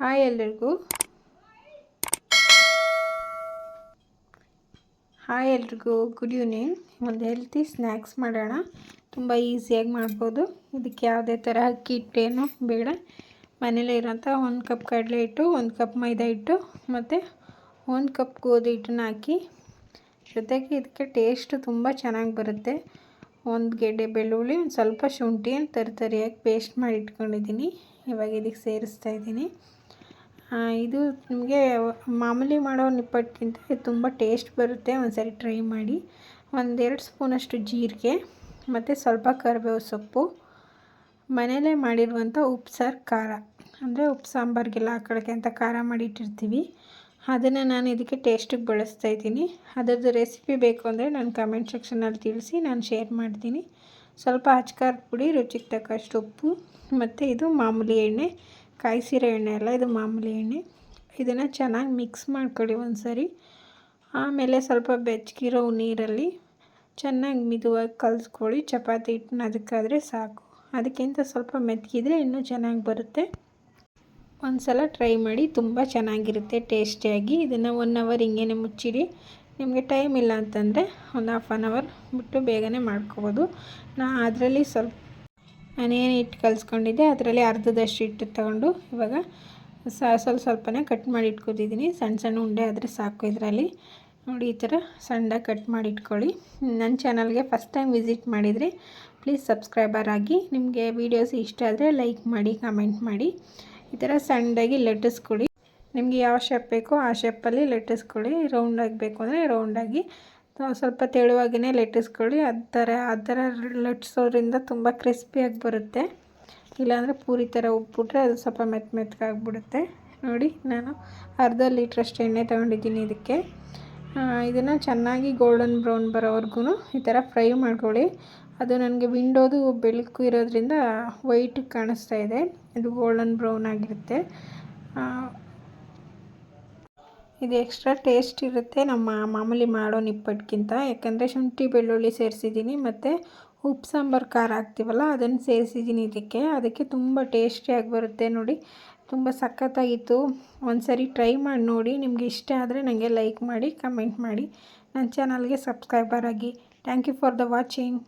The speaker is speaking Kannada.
ಹಾಯ್ ಎಲ್ರಿಗೂ. ಹಾಯ್ ಎಲ್ರಿಗೂ, ಗುಡ್ ಈವ್ನಿಂಗ್. ಒಂದು ಹೆಲ್ತಿ ಸ್ನ್ಯಾಕ್ಸ್ ಮಾಡೋಣ. ತುಂಬ ಈಸಿಯಾಗಿ ಮಾಡ್ಬೋದು. ಇದಕ್ಕೆ ಯಾವುದೇ ಥರ ಅಕ್ಕಿ ಹಿಟ್ಟೇನು ಬೇಡ. ಮನೇಲೇ ಇರೋಂಥ ಒಂದು ಕಪ್ ಕಡಲೆ ಹಿಟ್ಟು, ಒಂದು ಕಪ್ ಮೈದಾ ಹಿಟ್ಟು, ಮತ್ತು ಒಂದು ಕಪ್ ಗೋಧಿ ಹಿಟ್ಟನ್ನ ಹಾಕಿ. ಜೊತೆಗೆ ಇದಕ್ಕೆ ಟೇಸ್ಟ್ ತುಂಬ ಚೆನ್ನಾಗಿ ಬರುತ್ತೆ. ಒಂದು ಗೆಡ್ಡೆ ಬೆಳ್ಳುಳ್ಳಿ, ಒಂದು ಸ್ವಲ್ಪ ಶುಂಠಿ ತರಿತರಿಯಾಗಿ ಪೇಸ್ಟ್ ಮಾಡಿ ಇಟ್ಕೊಂಡಿದ್ದೀನಿ. ಇವಾಗ ಇದಕ್ಕೆ ಸೇರಿಸ್ತಾ ಇದ್ದೀನಿ. ಇದು ನಿಮಗೆ ಮಾಮೂಲಿ ಮಾಡೋ ನಿಪ್ಪಟ್ಟಿಗಿಂತ ಇದು ತುಂಬ ಟೇಸ್ಟ್ ಬರುತ್ತೆ. ಒಂದು ಸರಿ ಟ್ರೈ ಮಾಡಿ. ಒಂದೆರಡು ಸ್ಪೂನಷ್ಟು ಜೀರಿಗೆ, ಮತ್ತು ಸ್ವಲ್ಪ ಕರಿಬೇವು ಸೊಪ್ಪು ಮನೆಯಲ್ಲೇ ಮಾಡಿರುವಂಥ ಉಪ್ಸಾರು ಖಾರ. ಅಂದರೆ ಉಪ್ಪು ಸಾಂಬಾರಿಗೆಲ್ಲ ಹಾಕೊಳ್ಳೋಕ್ಕೆ ಅಂತ ಖಾರ ಮಾಡಿಟ್ಟಿರ್ತೀವಿ ಅದನ್ನು ನಾನು ಇದಕ್ಕೆ ಟೇಸ್ಟಿಗೆ ಬಳಸ್ತಾ ಇದ್ದೀನಿ. ಅದರದ್ದು ರೆಸಿಪಿ ಬೇಕು ಅಂದರೆ ನಾನು ಕಮೆಂಟ್ ಸೆಕ್ಷನಲ್ಲಿ ತಿಳಿಸಿ ನಾನು ಶೇರ್ ಮಾಡ್ತೀನಿ. ಸ್ವಲ್ಪ ಅಚ್ಕಾರದ ಪುಡಿ, ರುಚಿಗೆ ತಕ್ಕಷ್ಟು ಉಪ್ಪು, ಮತ್ತು ಇದು ಮಾಮೂಲಿ ಎಣ್ಣೆ ಕಾಯಿಸಿರೋ ಎಣ್ಣೆ ಅಲ್ಲ ಇದು ಮಾಮೂಲಿ ಎಣ್ಣೆ. ಇದನ್ನು ಚೆನ್ನಾಗಿ ಮಿಕ್ಸ್ ಮಾಡ್ಕೊಳ್ಳಿ ಒಂದು ಸರಿ ಆಮೇಲೆ ಸ್ವಲ್ಪ ಬೆಚ್ಚಗಿರೋ ನೀರಲ್ಲಿ ಚೆನ್ನಾಗಿ ಮಿದುವಾಗಿ ಕಲಿಸ್ಕೊಳ್ಳಿ. ಚಪಾತಿ ಹಿಟ್ಟನ್ನ ಅದಕ್ಕಾದರೆ ಸಾಕು. ಅದಕ್ಕಿಂತ ಸ್ವಲ್ಪ ಮೆತ್ತಗಿದ್ರೆ ಇನ್ನೂ ಚೆನ್ನಾಗಿ ಬರುತ್ತೆ. ಒಂದು ಸಲ ಟ್ರೈ ಮಾಡಿ, ತುಂಬ ಚೆನ್ನಾಗಿರುತ್ತೆ ಟೇಸ್ಟಿಯಾಗಿ. ಇದನ್ನು ಒನ್ ಅವರ್ ಹಿಂಗೇನೆ ಮುಚ್ಚಿಡಿ. ನಿಮಗೆ ಟೈಮ್ ಇಲ್ಲ ಅಂತಂದರೆ, ಒಂದು ಹಾಫ್ ಆನ್ ಅವರ್ ಬಿಟ್ಟು ಬೇಗನೆ ಮಾಡ್ಕೋಬೋದು. ನಾ ಅದರಲ್ಲಿ ಸ್ವಲ್ಪ ನಾನೇನು ಹಿಟ್ಟು ಕಲಿಸ್ಕೊಂಡಿದ್ದೆ, ಅದರಲ್ಲಿ ಅರ್ಧದಷ್ಟು ಹಿಟ್ಟು ತಗೊಂಡು ಇವಾಗ ಸ್ವಲ್ಪ ಸ್ವಲ್ಪನೇ ಕಟ್ ಮಾಡಿ ಇಟ್ಕೊತಿದ್ದೀನಿ ಸಣ್ಣ ಸಣ್ಣ ಉಂಡೆ ಆದರೆ ಸಾಕು ಇದರಲ್ಲಿ. ನೋಡಿ, ಈ ಥರ ಸಣ್ಣದಾಗಿ ಕಟ್ ಮಾಡಿ ಇಟ್ಕೊಳ್ಳಿ. ನನ್ನ ಚಾನಲ್ಗೆ ಫಸ್ಟ್ ಟೈಮ್ ವಿಸಿಟ್ ಮಾಡಿದರೆ ಪ್ಲೀಸ್ ಸಬ್ಸ್ಕ್ರೈಬರ್ ಆಗಿ, ನಿಮಗೆ ವೀಡಿಯೋಸ್ ಇಷ್ಟ ಆದರೆ ಲೈಕ್ ಮಾಡಿ, ಕಮೆಂಟ್ ಮಾಡಿ. ಈ ಥರ ಸಣ್ಣದಾಗಿ ಕೊಡಿ. ನಿಮಗೆ ಯಾವ ಶೇಪ್ ಬೇಕೋ ಆ ಶೇಪಲ್ಲಿ ಲಟ್ಟಿಸ್ಕೊಳ್ಳಿ ರೌಂಡಾಗಿ ಬೇಕು ಅಂದರೆ ರೌಂಡಾಗಿ ಸ್ವಲ್ಪ ತೆಳುವಾಗಿಯೇ ಲಟ್ಟಿಸ್ಕೊಳ್ಳಿ ಆ ಥರ ಆ ಥರ ಲಟ್ಟಿಸೋದ್ರಿಂದ ತುಂಬ ಕ್ರಿಸ್ಪಿಯಾಗಿ ಬರುತ್ತೆ. ಇಲ್ಲಾಂದರೆ ಪೂರಿ ಥರ ಉಬ್ಬಿಬಿಟ್ರೆ ಅದು ಸ್ವಲ್ಪ ಮೆತ್ತ ಮೆತ್ತಗಾಗ್ಬಿಡುತ್ತೆ ನೋಡಿ, ನಾನು ಅರ್ಧ ಲೀಟ್ರಷ್ಟು ಎಣ್ಣೆ ತೊಗೊಂಡಿದ್ದೀನಿ ಇದಕ್ಕೆ. ಇದನ್ನು ಚೆನ್ನಾಗಿ ಗೋಲ್ಡನ್ ಬ್ರೌನ್ ಬರೋವರೆಗೂ ಈ ಥರ ಫ್ರೈ ಮಾಡ್ಕೊಳ್ಳಿ. ಅದು ನನಗೆ ವಿಂಡೋದು ಬೆಳಕು ಇರೋದ್ರಿಂದ ವೈಟ್ ಕಾಣಿಸ್ತಾ ಇದೆ. ಇದು ಗೋಲ್ಡನ್ ಬ್ರೌನ್ ಆಗಿರುತ್ತೆ. ಇದು ಎಕ್ಸ್ಟ್ರಾ ಟೇಸ್ಟ್ ಇರುತ್ತೆ ನಮ್ಮ ಮಾಮೂಲಿ ಮಾಡೋ ನಿಪ್ಪಟ್ಟಿಗಿಂತ ಯಾಕಂದರೆ ಶುಂಠಿ, ಬೆಳ್ಳುಳ್ಳಿ ಸೇರಿಸಿದ್ದೀನಿ ಮತ್ತು ಉಪ್ಪು, ಸಾಂಬಾರು, ಖಾರ ಹಾಕ್ತೀವಲ್ಲ, ಅದನ್ನು ಸೇರಿಸಿದ್ದೀನಿ ಇದಕ್ಕೆ. ಅದಕ್ಕೆ ತುಂಬ ಟೇಸ್ಟಿಯಾಗಿ ಬರುತ್ತೆ ನೋಡಿ. ತುಂಬ ಸಖತ್ತಾಗಿತ್ತು. ಒಂದು ಸರಿ ಟ್ರೈ ಮಾಡಿ ನೋಡಿ. ನಿಮಗೆ ಇಷ್ಟ ಆದರೆ ನನಗೆ ಲೈಕ್ ಮಾಡಿ ಕಮೆಂಟ್ ಮಾಡಿ. ನನ್ನ ಚಾನಲ್ಗೆ ಸಬ್ಸ್ಕ್ರೈಬರ್ ಆಗಿ. Thank you for the watching